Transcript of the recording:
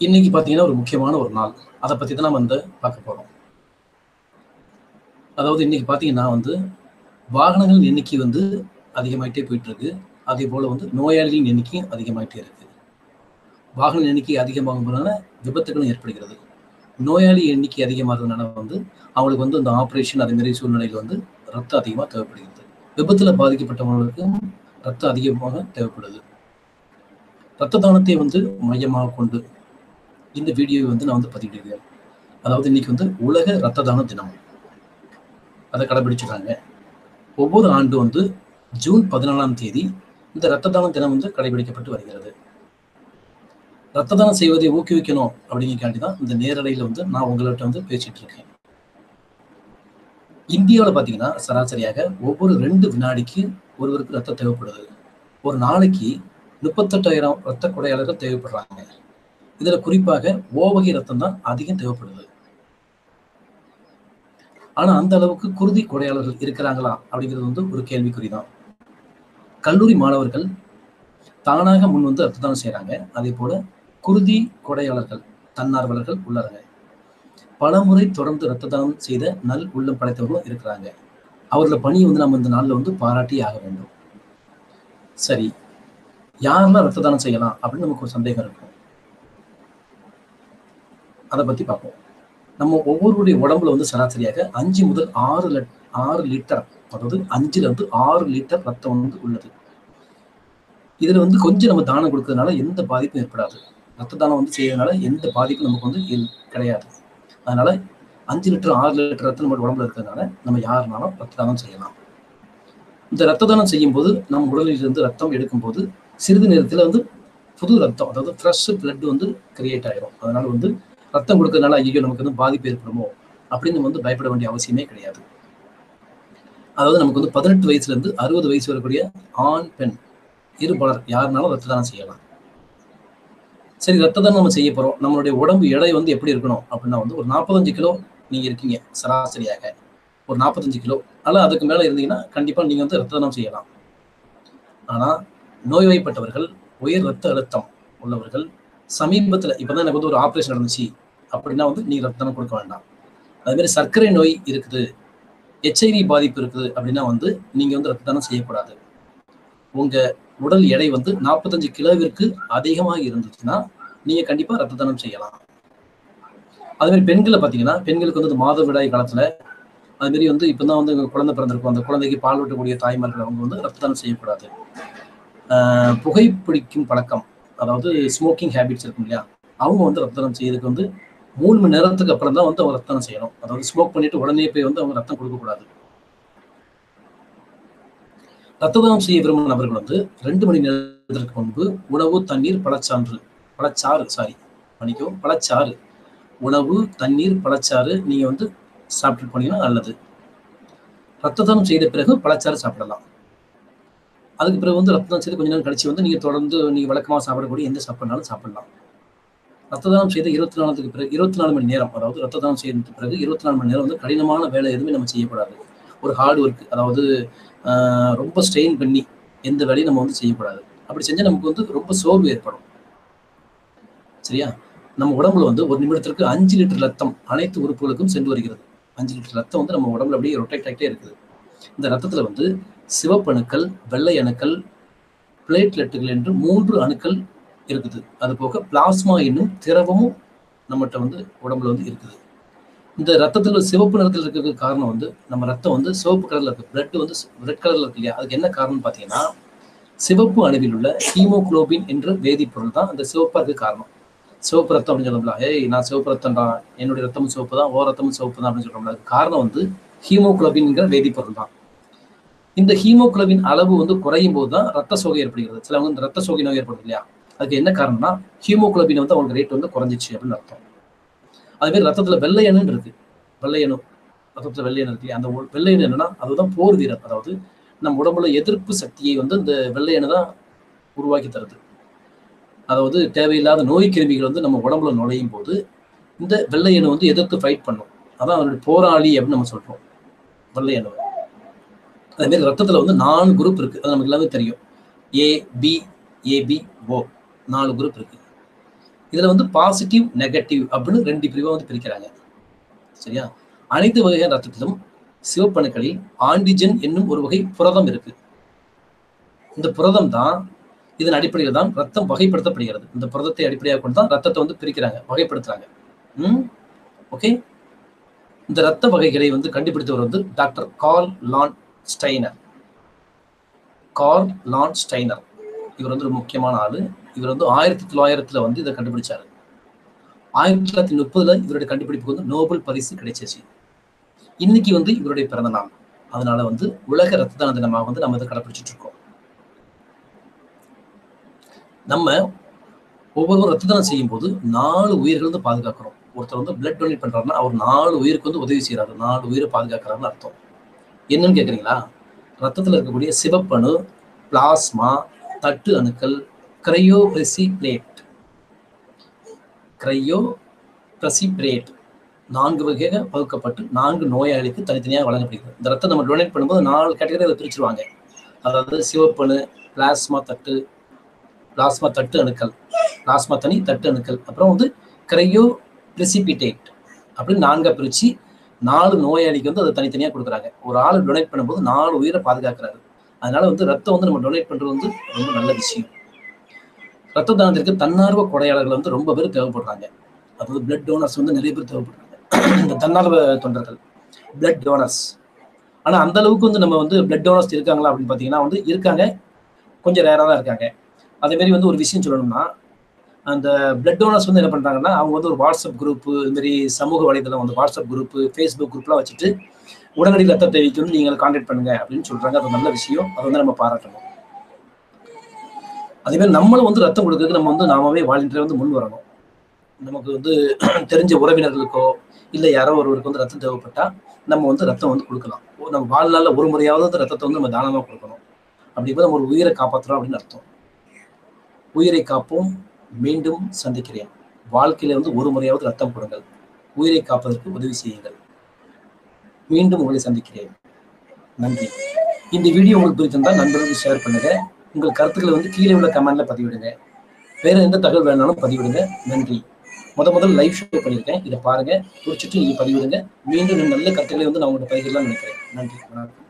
இன்னைக்கு பார்த்தீங்கன்னா ஒரு முக்கியமான ஒரு நாள். அதை பற்றி தான் நம்ம வந்து பார்க்க போகிறோம் அதாவது இன்னைக்கு பார்த்தீங்கன்னா வந்து வாகனங்கள் எண்ணிக்கை வந்து அதிகமாயிட்டே போயிட்டு இருக்கு அதே போல் வந்து நோயாளிகளின் எண்ணிக்கையும் அதிகமாயிட்டே இருக்கு. வாகன எண்ணிக்கை அதிகமாகும்போதுனால விபத்துகளும் ஏற்படுகிறது. நோயாளி எண்ணிக்கை அதிகமாகிறதுனால வந்து அவங்களுக்கு வந்து இந்த ஆப்ரேஷன் அதே மாதிரி சூழ்நிலையில் வந்து ரத்தம் அதிகமாக தேவைப்படுகிறது. விபத்தில் பாதிக்கப்பட்டவங்களுக்கும் ரத்தம் அதிகமாக தேவைப்படுது. ரத்த தானத்தை வந்து மையமாக கொண்டு இந்த வீடியோவை வந்து நான் வந்து பதிவிடுகிறேன் அதாவது இன்னைக்கு வந்து உலக ரத்த தான தினம். அதை கடைபிடிச்சிடுறாங்க ஒவ்வொரு ஆண்டு வந்து ஜூன் பதினாலாம் தேதி இந்த ரத்த தான தினம் வந்து கடைபிடிக்கப்பட்டு வருகிறது. ரத்த தானம் செய்வதை ஊக்குவிக்கணும் அப்படிங்கிறக்காண்டி தான் இந்த நேரலையில் வந்து நான் உங்கள்கிட்ட வந்து பேசிட்டு இருக்கேன். இந்தியாவில் பார்த்தீங்கன்னா சராசரியாக ஒவ்வொரு ரெண்டு வினாடிக்கு ஒருவருக்கு ரத்தம் தேவைப்படுது. ஒரு நாளைக்கு முப்பத்தெட்டாயிரம் ரத்த கொடையாளர்கள் தேவைப்படுறாங்க. இதுல குறிப்பாக ஓ வகை ரத்தம் தான் அதிகம் தேவைப்படுது. ஆனா அந்த அளவுக்கு குருதி கொடையாளர்கள் இருக்கிறாங்களா அப்படிங்கிறது வந்து ஒரு கேள்விக்குறிதான். கல்லூரி மாணவர்கள் தானாக முன் வந்து ரத்ததானம் செய்யறாங்க அதே போல குருதி கொடையாளர்கள் தன்னார்வலர்கள் உள்ளாங்க. பல முறை தொடர்ந்து ரத்த தானம் செய்த நல் உள்ளம் படைத்தவர்களும் இருக்கிறாங்க. அவர்கள பணியை வந்து நம்ம இந்த நாளில் வந்து பாராட்டி ஆக வேண்டும். சரி யாரெல்லாம் ரத்த தானம் செய்யலாம் அப்படின்னு நமக்கு ஒரு சந்தேகம் இருக்கும். அதை பத்தி பார்ப்போம். நம்ம ஒவ்வொருடைய உடம்புல வந்து சராசரியாக அஞ்சு முதல் ஆறு லிட் ஆறு லிட்டர் அதாவது அஞ்சுல இருந்து ஆறு லிட்டர் ரத்தம் வந்து உள்ளது. இதுல வந்து கொஞ்சம் நம்ம தானம் கொடுக்கறதுனால எந்த பாதிப்பும் ஏற்படாது. ரத்த தானம் வந்து செய்யறதுனால எந்த பாதிப்பும் நமக்கு வந்து கிடையாது. அதனால அஞ்சு லிட்டர் ஆறு லிட்டர் ரத்தம் நம்ம உடம்புல இருக்கிறதுனால நம்ம யாருனாலும் ரத்த தானம் செய்யலாம். இந்த ரத்த தானம் செய்யும் போது நம் உடலில் இருந்து ரத்தம் எடுக்கும்போது சிறிது நேரத்துல வந்து புது ரத்தம் அதாவது ஃப்ரெஷ் பிளட் வந்து கிரியேட் ஆயிரும். அதனால வந்து ரத்தம் கொடுக்கறதுனால ஐயோ நமக்கு வந்து பாதிப்பு ஏற்படுமோ அப்படின்னு நம்ம வந்து பயப்பட வேண்டிய அவசியமே கிடையாது. அதாவது நமக்கு வந்து பதினெட்டு வயசுல இருந்து அறுபது வயசு வரக்கூடிய ஆண் பெண் இருபாலர் யாருனாலும் ரத்த தானம் செய்யலாம். சரி ரத்த தானம் நம்ம செய்ய போறோம். நம்மளுடைய உடம்பு எடை வந்து எப்படி இருக்கணும் அப்படின்னா வந்து ஒரு நாற்பத்தஞ்சு கிலோ நீங்க இருக்கீங்க சராசரியாக. ஒரு நாற்பத்தஞ்சு கிலோ. அல்ல அதுக்கு மேல இருந்தீங்கன்னா கண்டிப்பா நீங்க வந்து ரத்த தானம் செய்யலாம். ஆனா நோய்வாய்ப்பட்டவர்கள் உயர் ரத்த அழுத்தம் உள்ளவர்கள் சமீபத்துல இப்பதான் எனக்கு வந்து ஒரு ஆப்ரேஷன் நடந்துச்சு. அப்படின்னா வந்து நீங்க ரத்த தானம் கொடுக்க வேண்டாம். அதுமாரி மாதிரி சர்க்கரை நோய் இருக்குது ஹெச்ஐவி பாதிப்பு இருக்குது அப்படின்னா வந்து நீங்க வந்து ரத்த தானம் செய்யக்கூடாது. உங்க உடல் எடை வந்து நாற்பத்தஞ்சு கிலோவிற்கு அதிகமாக இருந்துச்சுன்னா நீங்க கண்டிப்பா ரத்த தானம் செய்யலாம். அதே மாதிரி பெண்களை பார்த்தீங்கன்னா பெண்களுக்கு வந்து மாதவிடாய் காலத்துல அது மாதிரி வந்து இப்பதான் வந்து குழந்தை பிறந்திருக்கும். அந்த குழந்தைக்கு பால் விட்டக்கூடிய தாய்மார்கள் அவங்க வந்து ரத்த தானம் செய்யக்கூடாது. ஆஹ் புகைப்பிடிக்கும் பழக்கம் அதாவது ஸ்மோக்கிங் ஹேபிட்ஸ் இருக்கும் இல்லையா? அவங்க வந்து ரத்த தானம் செய்யறதுக்கு வந்து மூணு மணி நேரத்துக்கு அப்புறம் தான் வந்து அவங்க ரத்தம் செய்யணும். அதாவது ஸ்மோக் பண்ணிட்டு உடனே போய் வந்து அவங்க ரத்தம் கொடுக்கக்கூடாது. ரத்த தானம் செய்ய விரும்பும் நபர்கள் வந்து ரெண்டு மணி நேரத்திற்கு முன்பு உணவு தண்ணீர் பழச்சான்று பழச்சாறு சாரி மன்னிக்கவும் பழச்சாறு. உணவு தண்ணீர் பழச்சாறு நீங்கள் வந்து சாப்பிட்டு போனீங்கன்னா நல்லது. ரத்த தானம் செய்த பிறகு பழச்சாறு சாப்பிடலாம். அதுக்கு பிறகு வந்து ரத்த தானம் செய்து கொஞ்ச நேரம் கழிச்சு வந்து நீங்கள் தொடர்ந்து நீங்கள் வழக்கமாக சாப்பிடக்கூடிய எந்த சாப்பிட்னாலும் சாப்பிடலாம். ரத்த தானம் செய்த இருபத்தி நாலுக்கு பிறகு இருபத்தி நாலு மணி நேரம் அதாவது ரத்த தானம் செய்த பிறகு இருபத்தி நாலு மணி நேரம் வந்து கடினமான வேலை எதுவுமே நம்ம செய்யக்கூடாது. ஒரு ஹார்ட் ஒர்க் அதாவது ரொம்ப ஸ்ட்ரெயின் பண்ணி எந்த வேலையும் நம்ம வந்து செய்யக்கூடாது. அப்படி செஞ்சா நமக்கு வந்து ரொம்ப சோர்வு ஏற்படும். சரியா? நம்ம உடம்புல வந்து ஒரு நிமிடத்திற்கு அஞ்சு லிட்டர் ரத்தம் அனைத்து உறுப்புகளுக்கும் சென்று வருகிறது. அஞ்சு லிட்டர் ரத்தம் வந்து நம்ம உடம்புல அப்படியே ரொட்டேட் ஆகிட்டே இருக்குது. இந்த ரத்தத்துல வந்து சிவப்பு அணுக்கள் வெள்ளை அணுக்கள் பிளேட்லெட்டுகள் என்று மூன்று அணுக்கள் இருக்குது. அது போக பிளாஸ்மா என்னும் திரவமும் நம்மகிட்ட வந்து உடம்புல வந்து இருக்குது. இந்த ரத்தத்தில் சிவப்பு நிறத்தில் இருக்கிறதுக்கு காரணம் வந்து நம்ம ரத்தம் வந்து சிவப்பு கலரில் இருக்குது பிளட் வந்து ரெட் கலரில் இருக்கு இல்லையா? அதுக்கு என்ன காரணம் பார்த்தீங்கன்னா சிவப்பு அணுவில் உள்ள ஹீமோகுளோபின் என்ற வேதிப்பொருள் தான் அந்த சிவப்பா காரணம். சிவப்பு ரத்தம் அப்படின்னு சொல்லலாம் ஏய் நான் சிவப்பு ரத்தம்டா. என்னுடைய ரத்தமும் சிவப்பு தான். ஓ ரத்தமும் சிவப்பு தான் அப்படின்னு சொல்றோம்ல. அதுக்கு காரணம் வந்து ஹீமோக்ளோபின்ங்கிற வேதிப்பொருள் தான். இந்த ஹீமோகுளோபின் அளவு வந்து குறையும் போது தான் ரத்த சோகை ஏற்படுகிறது. சிலவங்க இந்த ரத்த சோகை நோய் ஏற்படுது இல்லையா? அதுக்கு என்ன காரணம்னா ஹீமோகுளோபின் வந்து அவங்களுக்கு ரேட் வந்து குறைஞ்சிச்சு அப்படின்னு அர்த்தம். அதே மாதிரி ரத்தத்துல வெள்ளை அணுன்னு இருக்கு. வெள்ளை அணு ரத்தத்துல வெள்ளை அணு இருக்கு. அந்த வெள்ளை அணு என்னன்னா அதுதான் போர் வீரர். அதாவது நம்ம உடம்புல எதிர்ப்பு சக்தியை வந்து இந்த வெள்ளை அணு தான் உருவாக்கி தருது. அதாவது தேவையில்லாத நோய் கிருமிகள் வந்து நம்ம உடம்புல நுழையும் போது இந்த வெள்ளை அணு வந்து எதிர்த்து ஃபைட் பண்ணும். அதான் அவருடைய போராளி அப்படின்னு நம்ம சொல்றோம். வெள்ளை அணு அதே மாதிரி ரத்தத்துல வந்து நாலு குரூப் இருக்கு. அது நமக்கு எல்லாமே தெரியும். ஏ பி ஏபி ஓ நாலு குரூப் இருக்கு. இதுல வந்து பாசிட்டிவ் நெகட்டிவ் அப்படின்னு ரெண்டு பிரிவாக வந்து பிரிக்கிறாங்க. சரியா? அனைத்து வகையான ரத்தத்திலும் சிவப்பணுக்களில் ஆன்டிஜன் என்னும் ஒரு வகை புரதம் இருக்கு. இந்த புரதம் தான் இதன் அடிப்படையில் தான் ரத்தம் வகைப்படுத்தப்படுகிறது. இந்த புரதத்தை அடிப்படையாக கொண்டு தான் ரத்தத்தை வந்து பிரிக்கிறாங்க வகைப்படுத்துறாங்க. ம்? ஓகே? இந்த ரத்த வகைகளை வந்து கண்டுபிடித்தவர் வந்து doctor Karl Landsteiner. Karl Landsteiner. இவர் வந்து ஒரு முக்கியமான ஆளு. இவர் வந்து ஆயிரத்தி தொள்ளாயிரத்துல வந்து இதை கண்டுபிடிச்சாரு. ஆயிரத்தி தொள்ளாயிரத்தி முப்பதுல இவருடைய கண்டுபிடிப்புக்கு வந்து நோபல் பரிசு கிடைச்சிச்சு. இன்னைக்கு வந்து இவருடைய பிறந்த நாள். அதனால வந்து உலக ரத்த தான தினமாக வந்து நம்ம இதை கடைபிடிச்சிட்டு இருக்கோம். நம்ம ஒவ்வொரு ரத்த தானம் செய்யும் போது நாலு உயிர்கள் வந்து பாதுகாக்கிறோம். ஒருத்தர் வந்து பிளட் டொனேட் பண்றாருன்னா அவர் நாலு உயிருக்கு வந்து உதவி செய்யறாரு நாலு உயிரை பாதுகாக்கிறாருன்னு அர்த்தம். என்னன்னு கேக்குறீங்களா? ரத்தத்துல இருக்கக்கூடிய சிவப்பணு பிளாஸ்மா தட்டு அணுக்கள் கிரையோ பிளேட் கிரையோ பிரசிப்ரேட் நான்கு வகையாக பகுக்கப்பட்டு நான்கு நோயாளிக்கு தனித்தனியாக வழங்கப்படுகிறது. இந்த ரத்தம் நம்ம டொனேட் பண்ணும்போது நாலு கேட்டகரி அதை பிரிச்சிருவாங்க. அதாவது சிவப்பணு பிளாஸ்மா தட்டு பிளாஸ்மா தட்டு அணுக்கள் பிளாஸ்மா தனி தட்டு அணுக்கள். அப்புறம் வந்து கிரையோ பிரிசிபிடேட் அப்படின்னு நான்கா பிரித்து நாலு நோயாளிக்கு வந்து அதை தனித்தனியாக கொடுக்குறாங்க. ஒரு ஆள் டொனேட் பண்ணும்போது நாலு உயிரை பாதுகாக்கிறாரு. அதனால வந்து ரத்தம் வந்து நம்ம டொனேட் பண்ணுறது வந்து ரொம்ப நல்ல விஷயம். ரத்த தானத்திற்கு தன்னார்வ கொடையாளர்கள் வந்து ரொம்ப பேர் தேவைப்படுறாங்க. அதாவது பிளட் டோனர்ஸ் வந்து நிறைய பேர் தேவைப்படுறாங்க. இந்த தன்னார்வ தொண்டர்கள் பிளட் டோனர்ஸ் ஆனா அந்த அளவுக்கு வந்து நம்ம வந்து பிளட் டோனர்ஸ் இருக்காங்களா அப்படின்னு பாத்தீங்கன்னா வந்து இருக்காங்க. கொஞ்சம் ரேரா தான் இருக்காங்க. அதே மாதிரி வந்து ஒரு விஷயம் சொல்லணும்னா அந்த பிளட் டோனர்ஸ் வந்து என்ன பண்றாங்கன்னா அவங்க வந்து ஒரு வாட்ஸ்அப் குரூப் இந்த மாதிரி சமூக வலைதளம் வந்து வாட்ஸ்அப் குரூப் ஃபேஸ்புக் குரூப்லாம் வச்சுட்டு உடனடி ரத்தத்தை வந்து நீங்கள் கான்டாக்ட் பண்ணுங்க அப்படின்னு சொல்றாங்க. அது நல்ல விஷயம். அதை வந்து நம்ம பாராட்டணும். அதே மாதிரி நம்மளும் வந்து ரத்தம் கொடுக்கறதுக்கு நம்ம வந்து நாமவே வாலண்டியர் வந்து முன் வரணும். நமக்கு வந்து தெரிஞ்ச உறவினர்களுக்கோ இல்லை யாரோ ஒருவருக்கு வந்து ரத்தம் தேவைப்பட்டா நம்ம வந்து ரத்தம் வந்து கொடுக்கலாம். நம்ம வாழ்நாளில் ஒரு முறையாவது அந்த ரத்தத்தை வந்து நம்ம தானமாக கொடுக்கணும். அப்படி போது நம்ம ஒரு உயிரை காப்பாற்றுறோம் அப்படின்னு அர்த்தம். உயிரை காப்போம் மீண்டும் சந்திக்கிறேன். வாழ்க்கையில வந்து ஒரு முறையாவது ரத்தம் கொடுங்கள். உயிரை காப்பதற்கு உதவி செய்யுங்கள். மீண்டும் உங்களை சந்திக்கிறேன். நன்றி. இந்த வீடியோ உங்களுக்கு பிடிச்சிருந்தால் நண்பர்களுக்கு ஷேர் பண்ணுங்க. உங்கள் கருத்துக்களை வந்து கீழே உள்ள கமெண்ட்ல பதிவிடுங்க. வேற எந்த தகவல் வேணாலும் பதிவிடுங்க. நன்றி. முத முதல் லைவ் ஷோ பண்ணியிருக்கேன். இதை பாருங்க. பிடிச்சிட்டு நீங்க பதிவிடுங்க. மீண்டும் நல்ல கருத்துக்களை வந்து நான் உங்கள்கிட்ட பகிரலாம்னு நினைக்கிறேன். நன்றி. வணக்கம்.